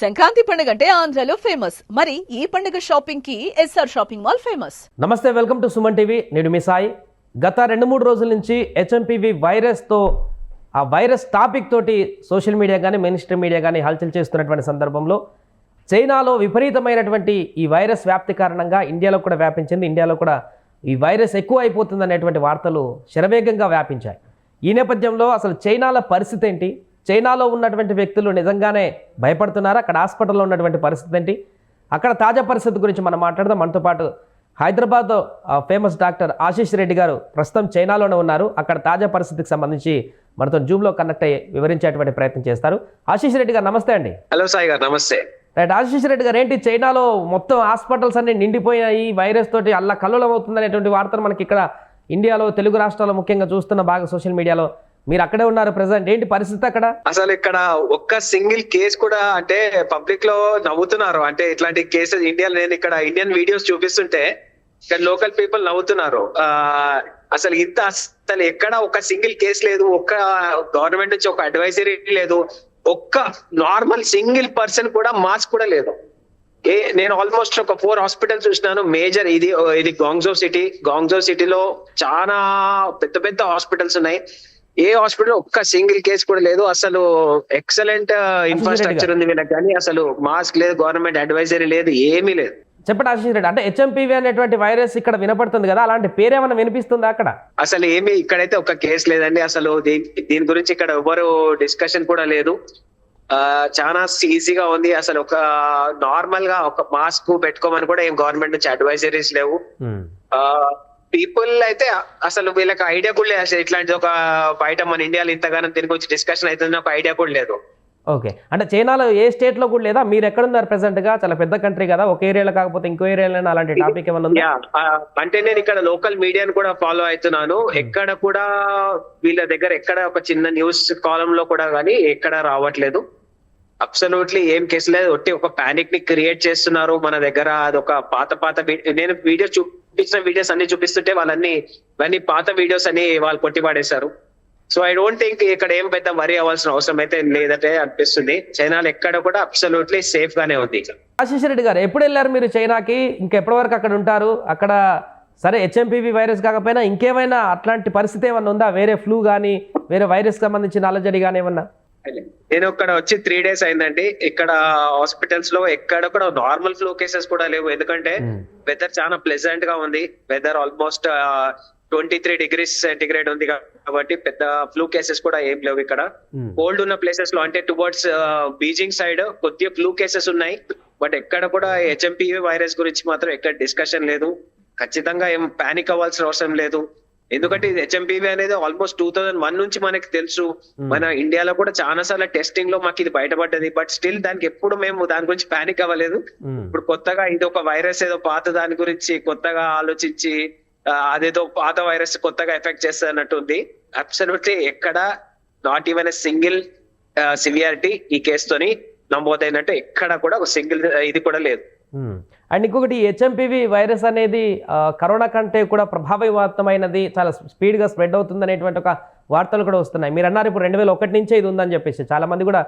సంక్రాంతి పండుగ అంటే ఆంధ్రాలో ఫేమస్. మరి ఈ పండుగ షాపింగ్కి ఎస్ఆర్ షాపింగ్ మాల్ ఫేమస్. నమస్తే వెల్కమ్ టు సుమన్ టీవీ. నేను మీ సాయి. గత రెండు మూడు రోజుల నుంచి హెచ్ఎంపీవి వైరస్తో ఆ వైరస్ టాపిక్ తోటి సోషల్ మీడియా కానీ మెయిన్ స్ట్రీమ్ మీడియా కానీ హల్చల్ చేస్తున్నటువంటి సందర్భంలో చైనాలో విపరీతమైనటువంటి ఈ వైరస్ వ్యాప్తి కారణంగా ఇండియాలో కూడా వ్యాపించింది. ఇండియాలో కూడా ఈ వైరస్ ఎక్కువ అయిపోతుంది అనేటువంటి వార్తలు శరవేగంగా వ్యాపించాయి. ఈ నేపథ్యంలో అసలు చైనాల పరిస్థితి ఏంటి? చైనాలో ఉన్నటువంటి వ్యక్తులు నిజంగానే భయపడుతున్నారా. అక్కడ హాస్పిటల్లో ఉన్నటువంటి పరిస్థితి ఏంటి? అక్కడ తాజా పరిస్థితి గురించి మనం మాట్లాడదాం. మనతో పాటు హైదరాబాద్ ఫేమస్ డాక్టర్ ఆశీష్ రెడ్డి గారు ప్రస్తుతం చైనాలోనే ఉన్నారు. అక్కడ తాజా పరిస్థితికి సంబంధించి మనతో జూమ్లో కనెక్ట్ అయ్యి వివరించేటువంటి ప్రయత్నం చేస్తారు. ఆశీష్ రెడ్డి గారు నమస్తే అండి. హలో సాయి గారు నమస్తే. రైట్ ఆశీష్ రెడ్డి గారు ఏంటి చైనాలో మొత్తం హాస్పిటల్స్ అన్ని నిండిపోయాయి. వైరస్ తోటి అల్ల కల్లోలం అవుతుంది అనేటువంటి వార్తలు మనకి ఇక్కడ ఇండియాలో తెలుగు రాష్ట్రాల్లో ముఖ్యంగా చూస్తున్న బాగా సోషల్ మీడియాలో మీరు అక్కడే ఉన్నారు ప్రజెంట్ ఏంటి పరిస్థితి అక్కడ? అసలు ఇక్కడ ఒక్క సింగిల్ కేసు కూడా అంటే పబ్లిక్లో నవ్వుతున్నారు. అంటే ఇట్లాంటి కేసెస్ ఇండియా నేను ఇక్కడ ఇండియన్ వీడియోస్ చూపిస్తుంటే ఇక్కడ లోకల్ పీపుల్ నవ్వుతున్నారు. అసలు ఇంత అసలు ఎక్కడ ఒక సింగిల్ కేసు లేదు ఒక్క గవర్నమెంట్ నుంచి ఒక అడ్వైజరీ లేదు ఒక్క నార్మల్ సింగిల్ పర్సన్ కూడా మాస్క్ కూడా లేదు. ఏ నేను ఆల్మోస్ట్ ఒక ఫోర్ హాస్పిటల్ చూసినాను మేజర్ ఇది ఇది గాంగ్జో సిటీ గాంగ్జో సిటీలో చాలా పెద్ద పెద్ద హాస్పిటల్స్ ఉన్నాయి. ఏ హాస్పిటల్ ఒక్క సింగిల్ కేసు కూడా లేదు. అసలు ఎక్సలెంట్ ఇన్ఫ్రాస్ట్రక్చర్ ఉంది వీళ్ళకి కానీ అసలు మాస్క్ లేదు గవర్నమెంట్ అడ్వైజరీ లేదు ఏమీ లేదు. చెప్పండి ఆశీష్ రెడ్డి. అంటే హెచ్ఎంపీవీ అనేటువంటి వైరస్ ఇక్కడ వినపడుతుంది కదా అలాంటి పేరేమైనా వినిపిస్తుందా అక్కడ? అసలు ఏమి ఇక్కడైతే ఒక కేసు లేదండి. అసలు దీని గురించి ఇక్కడ ఎవరు డిస్కషన్ కూడా లేదు. చాలా ఈజీగా ఉంది. అసలు ఒక నార్మల్గా ఒక మాస్క్ పెట్టుకోమని కూడా ఏం గవర్నమెంట్ నుంచి అడ్వైజరీస్ లేవు. పీపుల్ అయితే అసలు వీళ్ళకి ఐడియా కూడా లేదు. అసలు ఇట్లాంటి ఒక బయట మన ఇండియాలో ఇంతగానో దీని గురించి డిస్కషన్ అవుతుంది ఒక ఐడియా కూడా లేదు. ఓకే అంటే చైనాలో ఏ స్టేట్లో కూడా లేదా? మీరు ఎక్కడున్నారు present గా? చాలా పెద్ద కంట్రీ కదా. ఒక ఏరియాలో కాకపోతే ఇంకో ఏరియాలో అలాంటి టాపిక్ ఏమైనా ఉందా? అంటే నేను ఇక్కడ లోకల్ మీడియాను కూడా ఫాలో అవుతున్నాను. ఎక్కడ కూడా వీళ్ళ దగ్గర ఎక్కడ ఒక చిన్న న్యూస్ కాలం లో కూడా కానీ ఎక్కడ రావట్లేదు. అబ్సల్యూట్లీ ఏం కేసు లేదు. ఒట్టి ఒక పానిక్ని క్రియేట్ చేస్తున్నారు మన దగ్గర. అదొక పాత పాత నేను వీడియో చూపించిన వీడియోస్ అన్ని చూపిస్తుంటే వాళ్ళన్ని ఇవన్నీ పాత వీడియోస్ అని వాళ్ళు కొట్టిపాడేశారు సో ఐ డోంట్ థింక్ ఇక్కడ ఏం పెద్ద వరి అవ్వాల్సిన అవసరం అయితే లేదంటే అనిపిస్తుంది. చైనాలో ఎక్కడ కూడా అబ్సల్యూట్లీ సేఫ్ గానే ఉంది ఆశీష్ రెడ్డి గారు ఎప్పుడు వెళ్ళారు మీరు చైనాకి? ఇంకెప్పటి వరకు అక్కడ ఉంటారు? అక్కడ సరే హెచ్ఎంపీవి వైరస్ కాకపోయినా ఇంకేమైనా అట్లాంటి పరిస్థితి ఏమన్నా ఉందా? వేరే ఫ్లూ కానీ వేరే వైరస్ సంబంధించిన అలజడి కానీ ఏమన్నా? నేను ఇక్కడ వచ్చి త్రీ డేస్ అయిందండి. ఇక్కడ హాస్పిటల్స్లో ఎక్కడ కూడా నార్మల్ ఫ్లూ కేసెస్ కూడా లేవు. ఎందుకంటే వెదర్ చాలా ప్లెజెంట్గా ఉంది. Weather almost twenty three degrees centigrade ఉంది కాబట్టి పెద్ద ఫ్లూ కేసెస్ కూడా ఏం లేవు ఇక్కడ. Hmm. కోల్డ్ ఉన్న ప్లేసెస్లో అంటే టువర్డ్స్ బీజింగ్ సైడ్ కొద్దిగా ఫ్లూ కేసెస్ ఉన్నాయి. బట్ ఎక్కడ కూడా హెచ్ఎంపీవీ వైరస్ గురించి మాత్రం ఎక్కడ డిస్కషన్ లేదు. ఖచ్చితంగా ఏం పానిక్ అవ్వాల్సిన అవసరం లేదు. ఎందుకంటే ఇది హెచ్ఎంపీవీ అనేది ఆల్మోస్ట్ టూ థౌజండ్ వన్ నుంచి మనకి తెలుసు. మన ఇండియాలో కూడా చాలా సార్లు టెస్టింగ్లో మాకు ఇది బయటపడ్డది. బట్ స్టిల్ దానికి ఎప్పుడు మేము దాని గురించి పానిక్ అవ్వలేదు. మ్మ్. ఇప్పుడు కొత్తగా ఇది ఒక వైరస్ ఏదో పాత దాని గురించి కొత్తగా ఆలోచించి అదేదో పాత వైరస్ కొత్తగా ఎఫెక్ట్ చేస్తున్నట్టుంది. అబ్సల్యూట్లీ ఎక్కడ not even a single severity ఈ కేసుతోని నమోదైనట్టు ఎక్కడ కూడా ఒక సింగిల్ ఇది కూడా లేదు. మ్మ్. అండ్ ఇంకొకటి హెచ్ఎంపీవీ వైరస్ అనేది కరోనా కంటే కూడా ప్రభావవంతమైనది చాలా స్పీడ్గా స్ప్రెడ్ అవుతుంది అనేటువంటి ఒక వార్తలు కూడా వస్తున్నాయి. మీరు అన్నారు ఇప్పుడు రెండు వేల ఒకటి నుంచే ఇది ఉందని చెప్పేసి చాలా మంది కూడా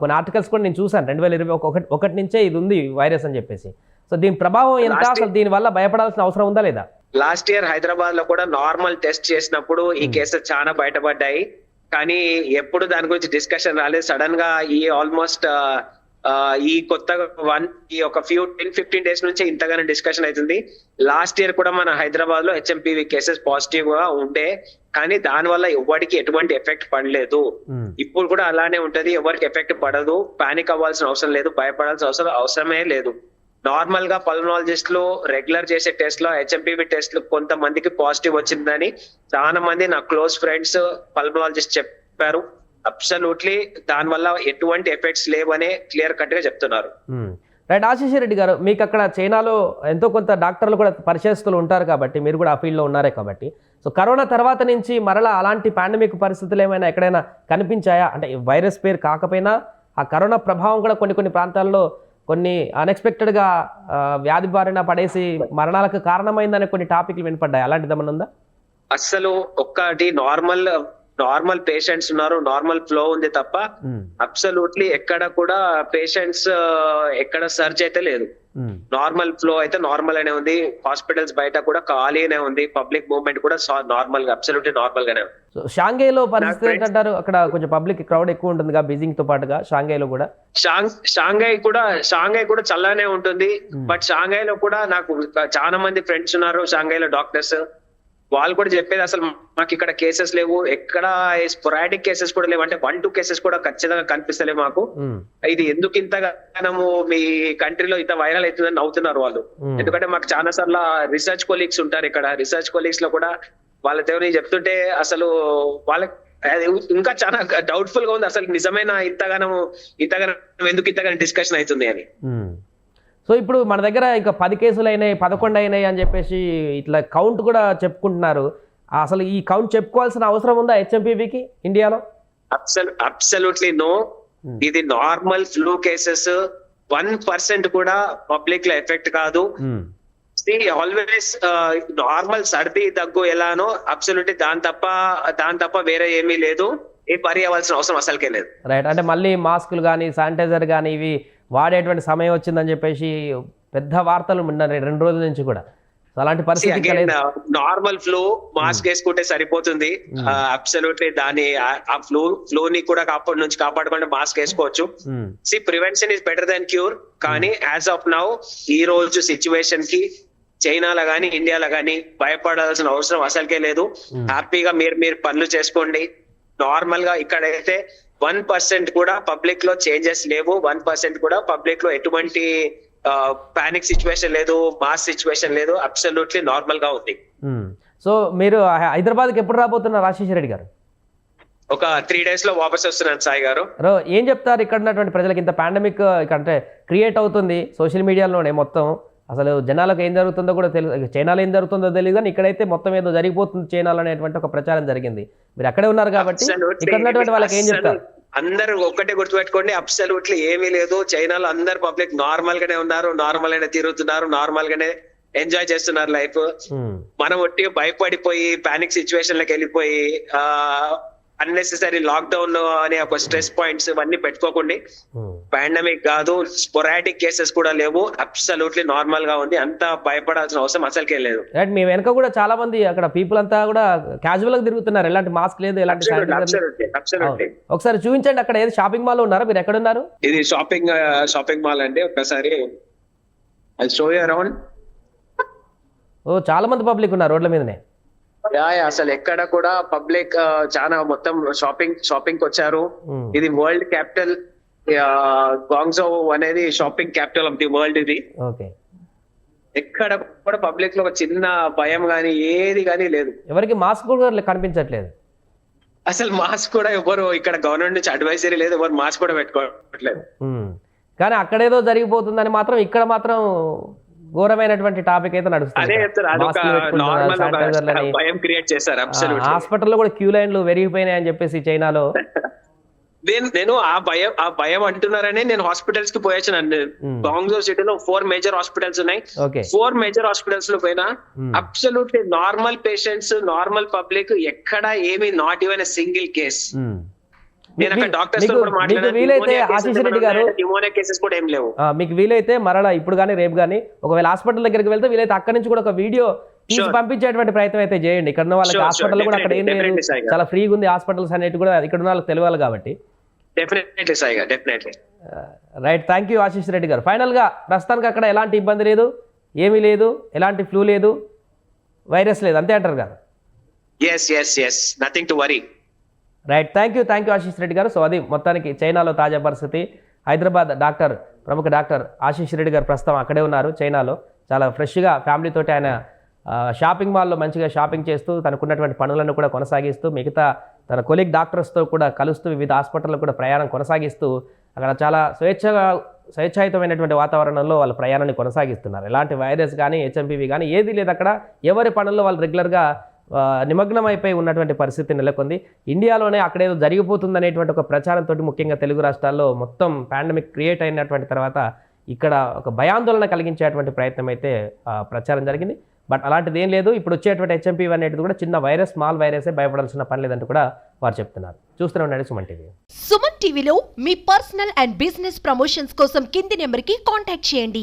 కొన్ని ఆర్టికల్స్ కూడా నేను చూశాను. రెండు వేల ఇరవై ఒకటి ఒకటి నుంచే ఇది ఉంది వైరస్ అని చెప్పేసి. సో దీని ప్రభావం ఎంత? అసలు దీనివల్ల భయపడాల్సిన అవసరం ఉందా లేదా? లాస్ట్ ఇయర్ హైదరాబాద్లో కూడా నార్మల్ టెస్ట్ చేసినప్పుడు ఈ కేసెస్ చాలా బయటపడ్డాయి. కానీ ఎప్పుడు దాని గురించి డిస్కషన్ రాలేదు. సడన్గా ఈ ఆల్మోస్ట్ ఈ కొత్తగా వన్ ఈ ఒక ఫ్యూ టెన్ ఫిఫ్టీన్ డేస్ నుంచి ఇంతగానో డిస్కషన్ అవుతుంది లాస్ట్ ఇయర్ కూడా మన హైదరాబాద్లో హెచ్ఎంపీవీ కేసెస్ పాజిటివ్గా ఉండే కానీ దాని వల్ల ఎవరికి ఎటువంటి ఎఫెక్ట్ పడలేదు. మ్మ్. ఇప్పుడు కూడా అలానే ఉంటది. ఎవరికి ఎఫెక్ట్ పడదు. పానిక్ అవ్వాల్సిన అవసరం లేదు. భయపడాల్సిన అవసరం అవసరమే లేదు. నార్మల్గా పల్మనాలజిస్ట్లో రెగ్యులర్ చేసే టెస్ట్లో హెచ్ఎంపీవి టెస్ట్ కొంతమందికి పాజిటివ్ వచ్చిందని చాలా మంది నా క్లోజ్ ఫ్రెండ్స్ పల్మనాలజిస్ట్ చెప్పారు. అబ్సల్యూట్లీ దాని వల్ల ఎటువంటి ఎఫెక్ట్స్ లేవనే క్లియర్ కట్గా చెప్తున్నారు. రైట్ ఆశీష్ రెడ్డి గారు మీకు అక్కడ చైనాలో ఎంతో కొంత డాక్టర్లు కూడా పరిచయస్తులు ఉంటారు కాబట్టి మీరు కూడా ఆ ఫీల్డ్లో ఉన్నారే కాబట్టి. సో కరోనా తర్వాత నుంచి మరలా అలాంటి పాండమిక్ పరిస్థితులు ఏమైనా ఎక్కడైనా కనిపించాయా? అంటే వైరస్ పేరు కాకపోయినా ఆ కరోనా ప్రభావం కూడా కొన్ని కొన్ని ప్రాంతాల్లో కొన్ని అన్ఎక్స్పెక్టెడ్గా వ్యాధి బారిన పడేసి మరణాలకు కారణమైందనే కొన్ని టాపిక్లు వినపడ్డాయి. అలాంటిది ఏమన్నా ఉందా? అస్సలు ఒక్కటి నార్మల్ నార్మల్ పేషెంట్స్ ఉన్నారు నార్మల్ ఫ్లో ఉంది తప్ప అబ్సల్యూట్లీ ఎక్కడ కూడా పేషెంట్స్ ఎక్కడ సర్చ్ అయితే లేదు. నార్మల్ ఫ్లో అయితే నార్మల్ అనే ఉంది. హాస్పిటల్స్ బయట కూడా ఖాళీనే ఉంది. పబ్లిక్ మూవ్మెంట్ కూడా నార్మల్గా అబ్సల్యూట్లీ నార్మల్ గానే ఉంది. సో షాంఘైలో పరిస్థితి ఏంటంటారు? అక్కడ కొంచెం పబ్లిక్ క్రౌడ్ ఎక్కువ ఉంటుందిగా బీజింగ్తో పాటుగా షాంఘైలో కూడా. షాంగ్ షాంఘై కూడా షాంఘై కూడా చల్లనే ఉంటుంది. Hmm. బట్ షాంఘై లో కూడా నాకు చాలా మంది ఫ్రెండ్స్ ఉన్నారు షాంఘై లో డాక్టర్స్ వాళ్ళు కూడా చెప్పేది అసలు మాకు ఇక్కడ కేసెస్ లేవు. ఎక్కడ స్పొరాటిక్ కేసెస్ కూడా లేవు. అంటే వన్ టూ కేసెస్ కూడా ఖచ్చితంగా కనిపిస్తలేవు మాకు. ఇది ఎందుకు ఇంతగానము మీ కంట్రీలో ఇంత వైరల్ అవుతుందని నవ్వుతున్నారు వాళ్ళు. ఎందుకంటే మాకు చాలా సార్లు రీసెర్చ్ కొలీగ్స్ ఉంటారు ఇక్కడ. రీసెర్చ్ కొలీగ్స్లో కూడా వాళ్ళ దేవుని చెప్తుంటే అసలు వాళ్ళకి ఇంకా చాలా డౌట్ఫుల్గా ఉంది. అసలు నిజమైన ఇంతగానము ఇంతగానం ఎందుకు ఇంతగానం డిస్కషన్ అవుతుంది అని. సో ఇప్పుడు మన దగ్గర ఇంకా పది కేసులు అయినాయి పదకొండు అయినాయి అని చెప్పేసి ఇట్లా కౌంట్ కూడా చెప్పుకుంటున్నారు. అసలు ఈ కౌంట్ చెప్పుకోవాల్సిన అవసరం ఉందా హెచ్ఎంపీవీకి ఇండియాలో? అబ్సల్ అబ్సల్యూట్లీ నో Hmm. ఇది normal flu cases one percent కూడా పబ్లిక్లో ఎఫెక్ట్ కాదు. ఆల్వేస్ నార్మల్ సర్ది దగ్గు ఎలానో అబ్సల్యూట్లీ దాని తప్ప దాని తప్ప వేరే ఏమీ లేదు. ఏ పరి అవ్వాల్సిన అవసరం అసలుకే లేదు. రైట్ అంటే మళ్ళీ మాస్కులు కానీ శానిటైజర్ కానీ ఇవి వాడేటువంటి సమయం వచ్చిందని చెప్పేసి పెద్ద వార్తలు ఉన్నాయి రెండు రోజుల నుంచి కూడా. అలాంటి పరిస్థితి నార్మల్ ఫ్లూ మాస్క్ వేసుకుంటే సరిపోతుంది. అబ్సల్యూట్లీ దాని ఆ- ఫ్లూ ఫ్లూ ని కూడా కాపాడు నుంచి కాపాడుకుంటే మాస్క్ వేసుకోవచ్చు. C prevention is better then cure కానీ యాజ్ ఆఫ్ నౌ ఈ రోజు సిచ్యువేషన్కి చైనాలో గానీ ఇండియాలో గానీ భయపడాల్సిన అవసరం అసలుకే లేదు. Hmm. హ్యాపీగా మీరు మీరు పనులు చేసుకోండి. నార్మల్గా ఇక్కడైతే వన్ పర్సెంట్ కూడా పబ్లిక్లో చేంజెస్ లేవు. వన్ పర్సెంట్ కూడా పబ్లిక్లో ఎటువంటి పానిక్ సిచ్యువేషన్ లేదు మాస్ సిచ్యువేషన్ లేదు. అబ్సల్యూట్లీ నార్మల్గా ఉంది. సో మీరు హై- హైదరాబాద్కి ఎప్పుడు రాబోతున్నారు రాజశేఖర రెడ్డి గారు? ఒక త్రీ డేస్లో వాపస్ వస్తున్నాను సాయి గారు. ఏం చెప్తారు ఇక్కడ ఉన్నటువంటి ప్రజలకు? ఇంత పాండమిక్ అంటే క్రియేట్ అవుతుంది సోషల్ మీడియాలోనే మొత్తం. అసలు జనాలకు ఏం జరుగుతుందో కూడా తెలియదు చైనాలో ఏం జరుగుతుందో తెలియదు కానీ ఇక్కడైతే మొత్తం ఏదో జరిగిపోతుంది చైనాలో అనేటువంటి ఒక ప్రచారం జరిగింది. మీరు అక్కడే ఉన్నారు కాబట్టి. ఇక్కడ ఉన్నటువంటి వాళ్ళకి ఏం చెప్తారు? అందరూ ఒక్కటే గుర్తుపెట్టుకోండి అబ్సల్యూట్లీ ఏమీ లేదు. చైనాలో అందరు పబ్లిక్ నార్మల్ గానే ఉన్నారు నార్మల్ గానే తిరుగుతున్నారు నార్మల్ గానే ఎంజాయ్ చేస్తున్నారు లైఫ్ మనం ఒట్టి భయపడిపోయి పానిక్ సిచ్యువేషన్ లకి వెళ్ళిపోయి ఆ అన్నెసెసరీ లాక్డౌన్ అనే ఒక స్ట్రెస్ పాయింట్స్ ఇవన్నీ పెట్టుకోకండి. పాండమిక్ కాదు స్పొరాటిక్ కేసెస్ కూడా లేవు అబ్సల్యూట్లీ నార్మల్గా ఉంది. అంత భయపడాల్సిన అవసరం అసలుకే లేదు. రైట్ మీ వెనక కూడా చాలా మంది అక్కడ పీపుల్ అంతా కూడా క్యాజువల్గా తిరుగుతున్నారు. ఎలాంటి మాస్క్ లేదు ఎలాంటి అవును. ఒకసారి చూపించండి అక్కడ ఏది షాపింగ్ మాల్ ఉన్నారా? మీరు ఎక్కడ ఉన్నారు ఇది షాపింగ్ షాపింగ్ మాల్ అండి. ఒక్కసారి అది షో అరౌండ్ ఓ చాలా మంది పబ్లిక్ ఉన్నారు రోడ్ల మీదనే. అసలు ఎక్కడ కూడా పబ్లిక్ చాలా మొత్తం షాపింగ్ షాపింగ్ వచ్చారు. ఉమ్, ఇది వరల్డ్ క్యాపిటల్ గాంగ్జో అనేది shopping capital of the world ఇది. ఎక్కడ కూడా పబ్లిక్లో ఒక చిన్న భయం గానీ ఏది గానీ లేదు. ఎవరికి మాస్క్ కూడా కనిపించట్లేదు. అసలు మాస్క్ కూడా ఎవరు ఇక్కడ గవర్నమెంట్ నుంచి అడ్వైజరీ లేదు ఎవరు మాస్క్ కూడా పెట్టుకోవట్లేదు. ఉమ్. కానీ అక్కడేదో జరిగిపోతుందని మాత్రం ఇక్కడ మాత్రం ఘోరమైనటువంటి టాపిక్ అయితే నడుస్తుంది హాస్పిటల్లో కూడా క్యూ లైన్లు పెరిగిపోయినాయి అని చెప్పేసి చైనాలో. నేను ఆ భయం ఆ భయం అంటున్నారని నేను హాస్పిటల్స్కి పోయొచ్చాను Hmm. గాంగ్జో సిటీలో ఫోర్ మేజర్ హాస్పిటల్స్ ఉన్నాయి. ఫోర్ మేజర్ హాస్పిటల్స్లో పోయినా. Absolutely normal patients normal public ఎక్కడ ఏమి నాట్ ఈవెన్ సింగిల్ కేస్. నేను అక్కడ మీకు- డాక్టర్స్తో మీకు- కూడా మీకు వీలైతే మాట్లాడాను మీకు మరలా ఇప్పుడు కానీ రేపు కానీ ఒకవేళ హాస్పిటల్ దగ్గరికి వెళ్తే వీలైతే అక్కడి నుంచి కూడా ఒక వీడియో తీసి. పంపించేటువంటి ప్రయత్నం అయితే చేయండి. ఇక్కడ ఉన్న వాళ్ళకి. హాస్పిటల్ కూడా అక్కడ ఏం లేదు. చాలా ఫ్రీగా ఉంది హాస్పిటల్స్ అనేవి కూడా ఇక్కడ ఉన్న వాళ్ళకి తెలియాలి కాబట్టి. Definitely సాయిగా definitely right thank you Ashish Reddy గారు. ఫైనల్గా ప్రస్తుతానికి అక్కడ ఎలాంటి ఇబ్బంది లేదు ఏమీ లేదు ఎలాంటి ఫ్లూ లేదు వైరస్ లేదు అంతే అంటారు కదా. Yes yes yes nothing to worry right thank you thank you Ashish Reddy గారు. సో అది మొత్తానికి చైనాలో తాజా పరిస్థితి. హైదరాబాద్ డాక్టర్ ప్రముఖ డాక్టర్ ఆశీష్ రెడ్డి గారు ప్రస్తుతం అక్కడే ఉన్నారు చైనాలో. చాలా ఫ్రెష్గా ఫ్యామిలీతోటి ఆయన షాపింగ్ మాల్లో మంచిగా షాపింగ్ చేస్తూ తనకున్నటువంటి పనులను కూడా కొనసాగిస్తూ మిగతా తన కొలీగ్ డాక్టర్స్తో కూడా కలుస్తూ వివిధ హాస్పిటల్లో కూడా ప్రయాణం కొనసాగిస్తూ అక్కడ చాలా స్వేచ్ఛగా స్వేచ్ఛాయుతమైనటువంటి వాతావరణంలో వాళ్ళ ప్రయాణాన్ని కొనసాగిస్తున్నారు. ఎలాంటి వైరస్ కానీ హెచ్ఎంపీవి కానీ ఏది లేదు అక్కడ. ఎవరి పనుల్లో వాళ్ళు రెగ్యులర్గా నిమగ్నమైపోయి ఉన్నటువంటి పరిస్థితి నెలకొంది. ఇండియాలోనే అక్కడేదో జరిగిపోతుంది అనేటువంటి ఒక ప్రచారంతో ముఖ్యంగా తెలుగు రాష్ట్రాల్లో మొత్తం పాండమిక్ క్రియేట్ అయినటువంటి తర్వాత ఇక్కడ ఒక భయాందోళన కలిగించేటువంటి ప్రయత్నం అయితే ప్రచారం జరిగింది. బట్ అలాంటిది ఏం లేదు. ఇప్పుడు వచ్చేటువంటి హెచ్ఎంపీ అనేది కూడా చిన్న వైరస్ స్మాల్ వైరసే భయపడాల్సిన పని లేదంటూ కూడా వారు చెప్తున్నారు. చూస్తూనే ఉండండి సుమన్ టీవీ. సుమన్ టీవీలో మీ పర్సనల్ అండ్ బిజినెస్ ప్రమోషన్స్ కోసం కింది నెంబర్కి కాంటాక్ట్ చేయండి.